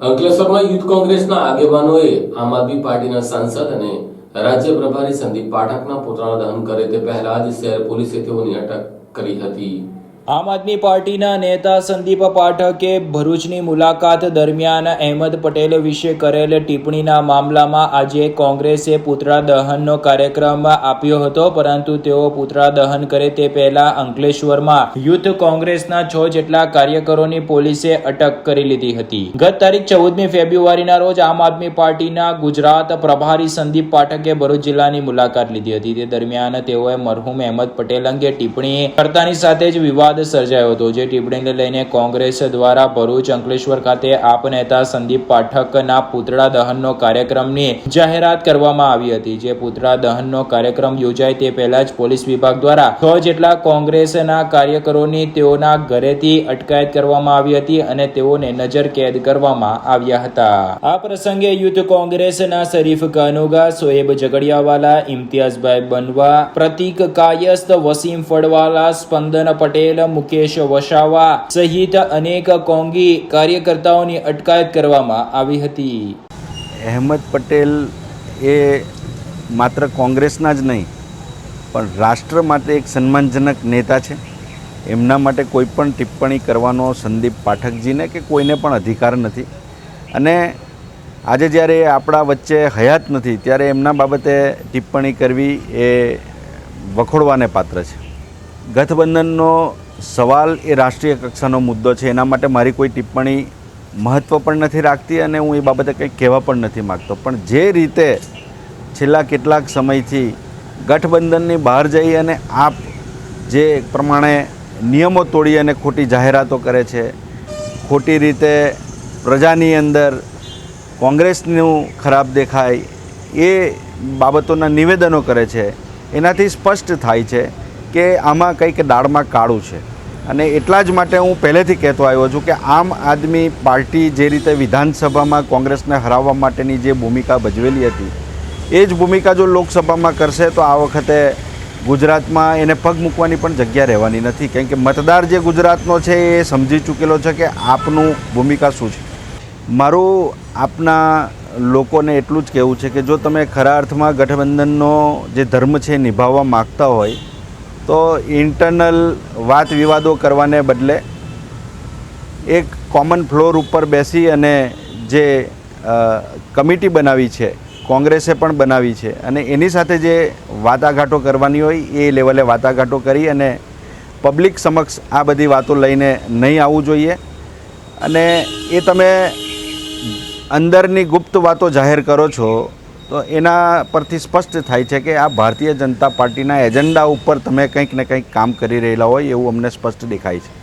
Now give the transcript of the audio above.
અંકલેશ્વરમાં યુથ કોંગ્રેસના આગેવાનોએ આમ આદમી પાર્ટીના સાંસદ અને રાજ્ય પ્રભારી સંદીપ પાઠકના પુતળાનું દહન કરે તે પહેલા જ શહેર પોલીસે તેઓની અટક કરી હતી. આમ આદમી પાર્ટીના નેતા સંદીપ પાઠકે ભરૂચની મુલાકાત દરમિયાન અહેમદ પટેલ વિશે કરેલ ટિપ્પણીના મામલામાં આજે કોંગ્રેસે પુતળા દહનનો કાર્યક્રમ આપ્યો હતો, પરંતુ તેઓ પુતળા દહન કરે તે પહેલા અંકલેશ્વરમાં યુથ કોંગ્રેસના છ જેટલા કાર્યકરોની પોલીસે અટક કરી લીધી હતી. ગત તારીખ ચૌદમી ફેબ્રુઆરીના રોજ આમ આદમી પાર્ટીના ગુજરાત પ્રભારી સંદીપ પાઠકે ભરૂચ જિલ્લાની મુલાકાત લીધી હતી. તે દરમિયાન તેઓએ મરહુમ અહેમદ પટેલ અંગે ટિપ્પણી કરતાની સાથે જ વિવાદ સર્જાયો હતો, જે ટિપ્પણીને લઈને કોંગ્રેસ દ્વારા ભરૂચ અંકલેશ્વર ખાતે આપ નેતા સંદીપ પાઠકના પુતળા દહનનો કાર્યક્રમની જાહેરાત કરવામાં આવી હતી. જે પુતળા દહનનો કાર્યક્રમ યોજાય તે પહેલા જ પોલીસ વિભાગ દ્વારા છ જેટલા કોંગ્રેસના કાર્યકરોની તેઓના ઘરેથી અટકાયત કરવામાં આવી હતી અને તેઓને નજર કેદ કરવામાં આવ્યા હતા. આ પ્રસંગે યુથ કોંગ્રેસના શરીફ કાનુગા, સોએબ ઝઘડિયાવાલા, ઇમ્તિયાઝભાઈ બનવા, પ્રતિક કાયસ્ત વસીમ ફળવાલા, સ્પંદન પટેલ મુકેશ વસાવા સહિત અનેક કોંગી કાર્યકર્તાઓની અટકાયત કરવામાં આવી હતી. અહેમદ પટેલ એ માત્ર કોંગ્રેસના જ નહીં, પણ રાષ્ટ્ર માટે એક સન્માનજનક નેતા છે. એમના માટે કોઈ પણ ટિપ્પણી કરવાનો સંદીપ પાઠકજીને કે કોઈને પણ અધિકાર નથી. અને આજે જ્યારે આપણા વચ્ચે હયાત નથી, ત્યારે એમના બાબતે ટિપ્પણી કરવી એ વખોડવાને પાત્ર છે. ગઠબંધનનો સવાલ એ રાષ્ટ્રીય કક્ષાનો મુદ્દો છે. એના માટે મારી કોઈ ટિપ્પણી મહત્ત્વ પણ નથી રાખતી અને હું એ બાબતે કંઈ કહેવા પણ નથી માગતો. પણ જે રીતે છેલ્લા કેટલાક સમયથી ગઠબંધનની બહાર જઈ અને આપ જે પ્રમાણે નિયમો તોડી અને ખોટી જાહેરાતો કરે છે, ખોટી રીતે પ્રજાની અંદર કોંગ્રેસનું ખરાબ દેખાય, એ બાબતોના નિવેદનો કરે છે, એનાથી સ્પષ્ટ થાય છે કે આમાં કંઈક દાળમાં કાળું છે. અને એટલા જ માટે હું પહેલેથી કહેતો આવ્યો છું કે આમ આદમી પાર્ટી જે રીતે વિધાનસભામાં કોંગ્રેસને હરાવવા માટેની જે ભૂમિકા ભજવેલી હતી, એ જ ભૂમિકા જો લોકસભામાં કરશે તો આ વખતે ગુજરાતમાં એને પગ મૂકવાની પણ જગ્યા રહેવાની નથી. કેમ કે મતદાર જે ગુજરાતનો છે એ સમજી ચૂકેલો છે કે આપનું ભૂમિકા શું છે. મારું આપના લોકોને એટલું જ કહેવું છે કે જો તમે ખરા અર્થમાં ગઠબંધનનો જે ધર્મ છે નિભાવવા માગતા હોય તો ઇન્ટરનલ વાત વિવાદો કરવાને બદલે એક કોમન ફ્લોર ઉપર બેસી અને જે કમિટી બનાવી છે, કોંગ્રેસે પણ બનાવી છે અને એની સાથે જે વાટાઘાટો કરવાની હોય એ લેવલે વાટાઘાટો કરી અને પબ્લિક સમક્ષ આ બધી વાતો લઈને નહીં આવવું જોઈએ. અને એ તમે અંદરની ગુપ્ત વાતો જાહેર કરો છો તો એના પરથી સ્પષ્ટ થાય છે કે આ ભારતીય જનતા પાર્ટીના એજન્ડા ઉપર તમે કંઈક ને કંઈક કામ કરી રહેલા હોય એવું અમને સ્પષ્ટ દેખાય છે.